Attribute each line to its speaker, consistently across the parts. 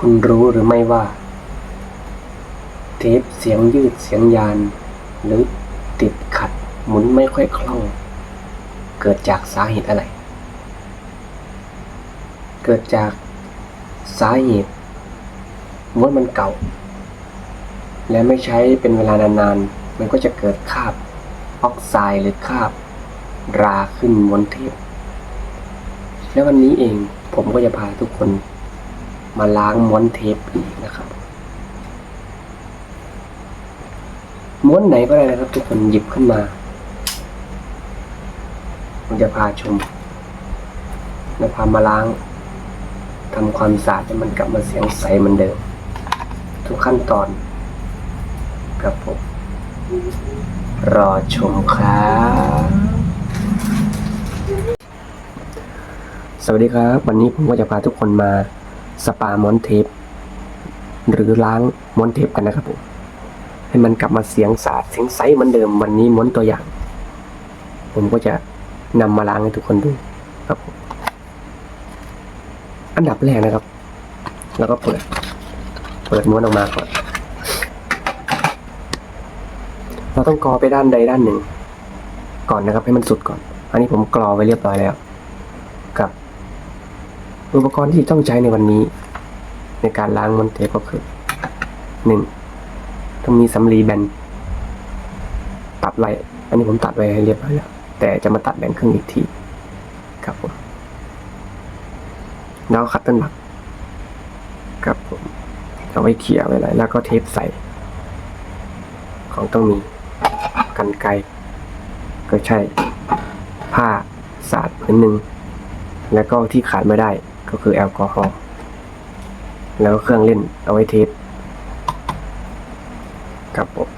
Speaker 1: คุณรู้หรือไม่ว่า เทปเสียงยืดเสียงยาน หรือติดขัดหมุนไม่ค่อยคล่อง เกิดจากสาเหตุอะไร เกิดจากสาเหตุม้วนมันเก่า และไม่ใช้เป็นเวลานานๆ มันก็จะเกิดคราบออกไซด์หรือคราบ ราขึ้นบนเทปและวันนี้เองผมก็จะพาทุกคน มาล้างม้วนเทปอีกนะครับม้วนไหนก็ได้นะครับ ทุกคนหยิบขึ้นมาผมจะพาชมและพามาล้างทำความสะอาดให้มันกลับมาเสียงใสเหมือนเดิม ทุกขั้นตอนครับผมรอชมครับสวัสดีครับ วันนี้ผมก็จะพาทุกคนมา สปาม้วนเทป หรือล้างม้วนเทปกันนะครับผม ให้มันกลับมาเสียงสาดเสียงใสเหมือนเดิมวันนี้ม้วนตัวอย่าง ผมก็จะนำมาล้างให้ทุกคนดูครับผมอันดับแรกนะครับ แล้วก็เปิด เปิดม้วนออกมาก่อน เราต้องกรอไปด้านใดด้านหนึ่ง ก่อนนะครับ ให้มันสุดก่อน อันนี้ผมกรอไว้เรียบร้อยแล้ว อุปกรณ์ที่ต้องใช้ในวันนี้ ในการล้างม้วนเทปก็คือหนึ่งต้องมีสำลีแบนตัดไว้ อันนี้ผมตัดไว้เรียบร้อยแล้ว แต่จะมาตัดแบ่งครึ่งอีกทีครับผมแล้วคัตเติ้ลบักครับผมเอาไว้เขี่ยไว้เลยแล้วก็เทปใส่ ของต้องมีกันไกก็ใช่ ผ้าสาดพื้นหนึ่งแล้วก็ที่ขาดไม่ได้ ก็คือแอลกอฮอล์แล้วเครื่องเล่นเอาไว้เทปครับผม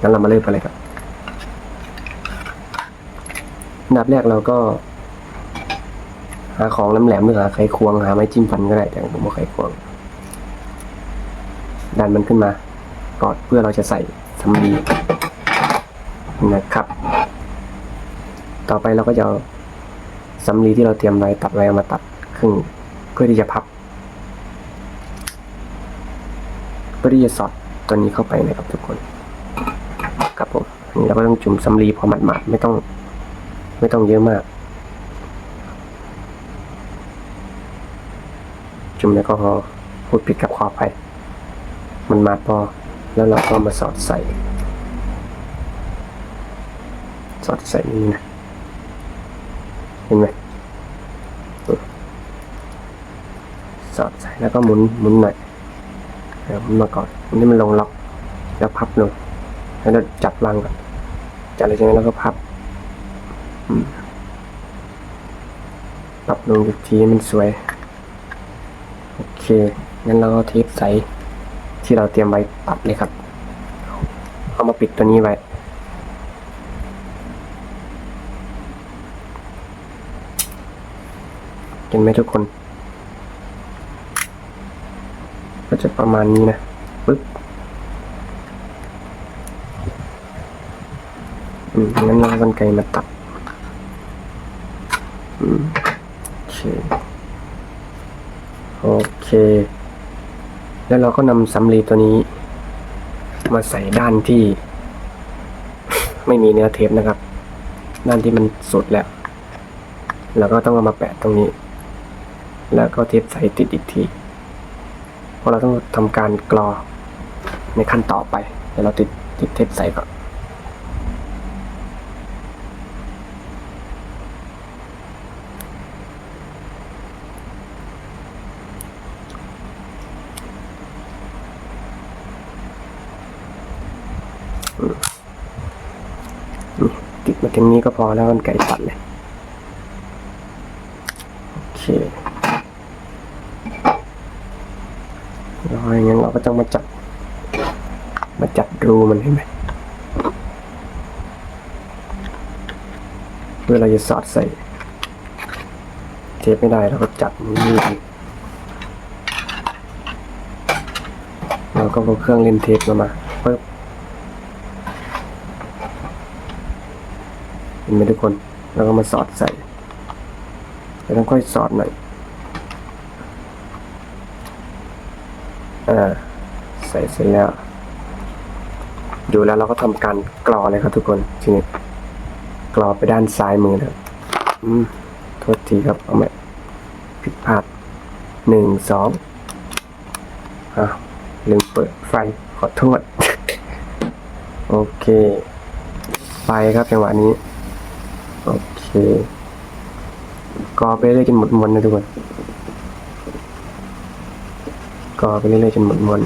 Speaker 1: งั้นเรามาเริ่มกันเลยครับอันดับแรกเราก็ หาของแหลมๆหรือหาไขควงหาไม้จิ้มฟันก็ได้แต่ผมว่าไขควง ดันมันขึ้นมาก่อนเพื่อเราจะใส่สำลีนะครับ ต่อไปเราก็จะเอาสำลีที่เราเตรียมไว้ตัดไว้เอามาตัดครึ่ง เพื่อที่จะพับ เพื่อที่จะสอดตัวนี้เข้าไปนะครับทุกคนครับผมนนี้เราก็ต้องจุ่มสำลีพอหมาดๆไม่ต้องไม่ต้องเยอะมาก จุ่มแอลกอฮอล์พูดผิดกับขอไปมันมาพอแล้วเราก็มาสอดใส่ สอดใส่นี่นะเห็นไหม สอดใส่แล้วก็หมุนหมุนหน่อยเดี๋ยวหมุนมาก่อนหมุนให้มันลงล็อกแล้วพับลงแล้วเราจับวางก่อนจับอะไรจากนั้นแล้วก็พับปรับลงอีกทีมันสวย โอเคงั้นเราเอาเทปใสที่เราเตรียมไว้ตัดเลยครับ เอามาปิดตัวนี้ไว้เห็นไหมทุกคน ก็ จะประมาณนี้นะปึ๊บอืมงั้นเรากันไกลมาตัดอืมโอเคโอเค แล้วเราก็นำสำลีตัวนี้ มาใส่ด้านที่ ไม่มีเนื้อเทปนะครับ ด้านที่มันสุดแล้ว แล้วก็ต้องเอามาแปะตรงนี้ แล้วก็เทปใส่ติดอีกที เพราะเราต้องทำการกรอในขั้นต่อไป เดี๋ยวเราติดติดเทปใส่ก่อนติดมาถึงนี้ก็พอแล้วกันไก่ตัดเลย โอเคแล้วอย่างนั้นเรา ก็ต้องมาจับ มาจับรูมันให้ไหมเพื่อเราจะสอดใส่ เทปไม่ได้เราก็จับนี่เราก็เอาเครื่องเล่นเทปมามาปึ๊บเห็นไหมทุกคน แล้วก็มาสอดใส่แต่ต้องค่อยสอดหน่อย อ่าใส่เสร็จแล้วดูแล้วเราก็ทำการกรอเลยครับทุกคนทีนี้กรอไปด้านซ้ายมือนะครับอืมโทษทีครับเอาไหมผิดพลาดหนึ่งสองอะลืมเปิดไฟขอโทษ โอเค ไฟครับจังหวะนี้ โอเคกรอไปเรื่อยจนหมดมวนนะทุกคน กอไปเรื่อยๆจนหมดมวน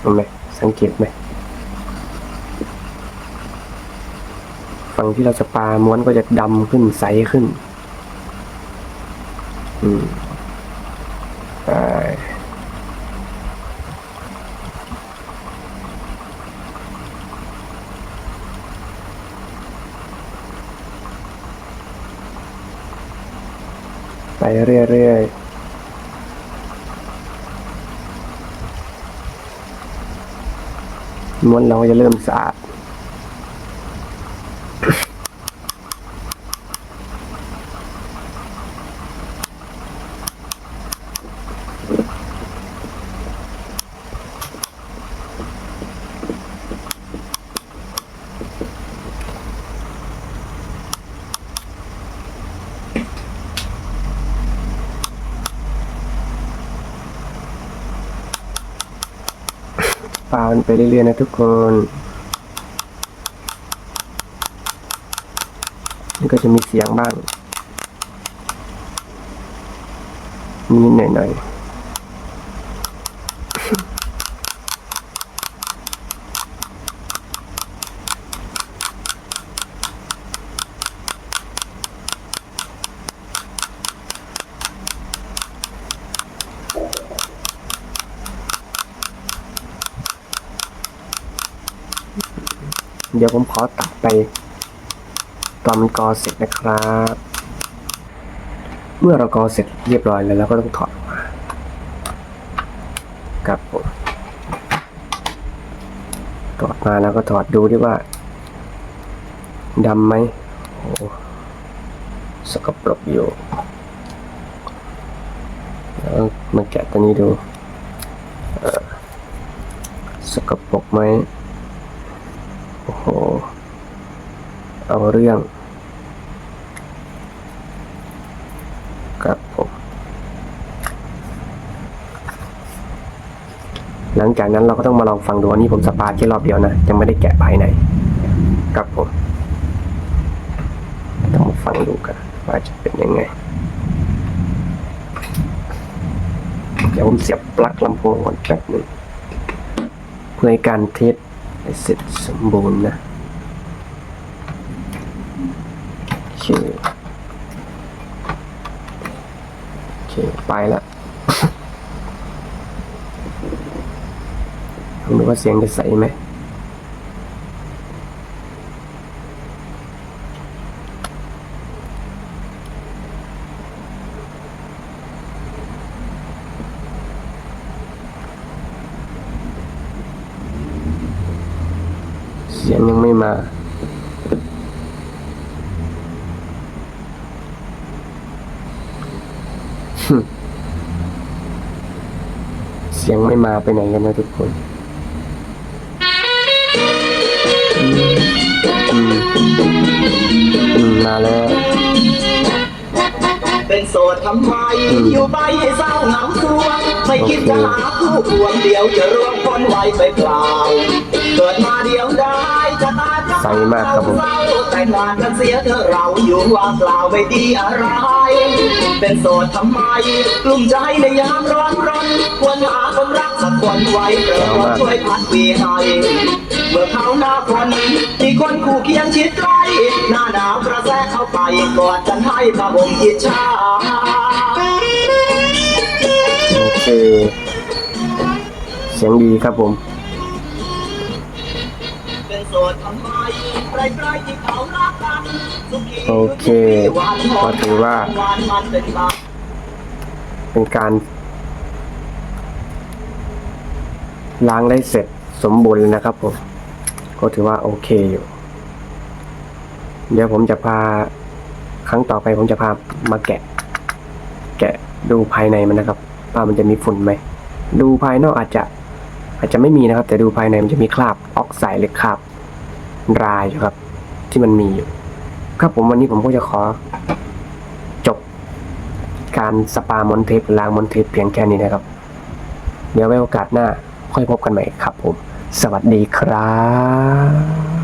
Speaker 1: เห็นไหมสังเกตไหมฝั่งที่เราจะปาม้วนก็จะดำขึ้นใสขึ้น อืม ไปเรื่อยๆม้วนเราจะเริ่มสะอาด ปามันไปเรื่อยๆนะทุกคนนี่ก็จะมีเสียงบ้างนิดหน่อยๆ เดี๋ยวผมขอตัดไปตอนมันกอเสร็จนะครับ เมื่อเรากอเสร็จเรียบร้อยแล้วเราก็ต้องถอดออกมาครับผมถอดมาแล้วก็ถอดดูดิว่าดำไหมโอ้สกปรกอยู่แล้วมาแกะตัวนี้ดูสกปรกไหม อ้โห เอาเรื่อง ครับผม หลังจากนั้นเราก็ต้องมาลองฟังดูอันนี้ผมสปาร์แค่รอบเดียวนะยังไม่ได้แกะภายในครับผมต้องมาฟังดูกันว่าจะเป็นยังไง เดี๋ยวผมเสียบปลั๊กลำโพงก่อนแป๊บหนึ่งเพื่อการเทส ให้เสร็จสมบูรณ์นะโอเคโอเค ไปละลองดูว่าเสียงจะใสไหม สียงยังไม่มา เสียงไม่มาไปไหนกันนะทุกคนอืมอืมมาแล้ว
Speaker 2: เป็นโสดทำไมอยู่ไปให้เศร้าเหงาครวงไม่คิดจะหาคู่ควงเดียวจะร่วมพ้นไว้ไปเปล่า เกิดมาเดียวได้
Speaker 1: ใสมากครับผม
Speaker 2: เศร้าแต่งงานกันเสียเธอะเราอยู่ว่างเปล่าไม่ดีอะไร เป็นโสดทำไมกลุ่มใจในยามร้อนร้อนควรหาคนรักสักคนไว้เกิดคนช่วยพัดวีให้เมื่อเขาหน้าฝนมีคนคู่เคียงชิดใกล้หน้าหนาวกระแสเข้าไปกอดกันให้ผ้าห่มอิจฉา
Speaker 1: โอเคเสียงดีครับผม
Speaker 2: เป็น โอ
Speaker 1: เคก็ถือว่า
Speaker 2: เป็น
Speaker 1: การล้างได้เสร็จสมบูรณ์แล้วนะครับผมก็ถือว่าโอเคอยู่ เดี๋ยวผมจะพาครั้งต่อไปผมจะพามาแกะ แกะดูภายในมันนะครับว่ามันจะมีฝุ่นไหม ดูภายนอกอาจจะ อาจจะไม่มีนะครับ แต่ดูภายในมันจะมีคราบออกไซด์หรือคราบ รายอยู่ครับ ที่มันมีอยู่ครับผมวันนี้ผมก็จะขอ จบการสปามอนเทปล้างมอนเทปเพียงแค่นี้นะครับ เดี๋ยวไว้โอกาสหน้าค่อยพบกันใหม่ครับผม สวัสดีครับ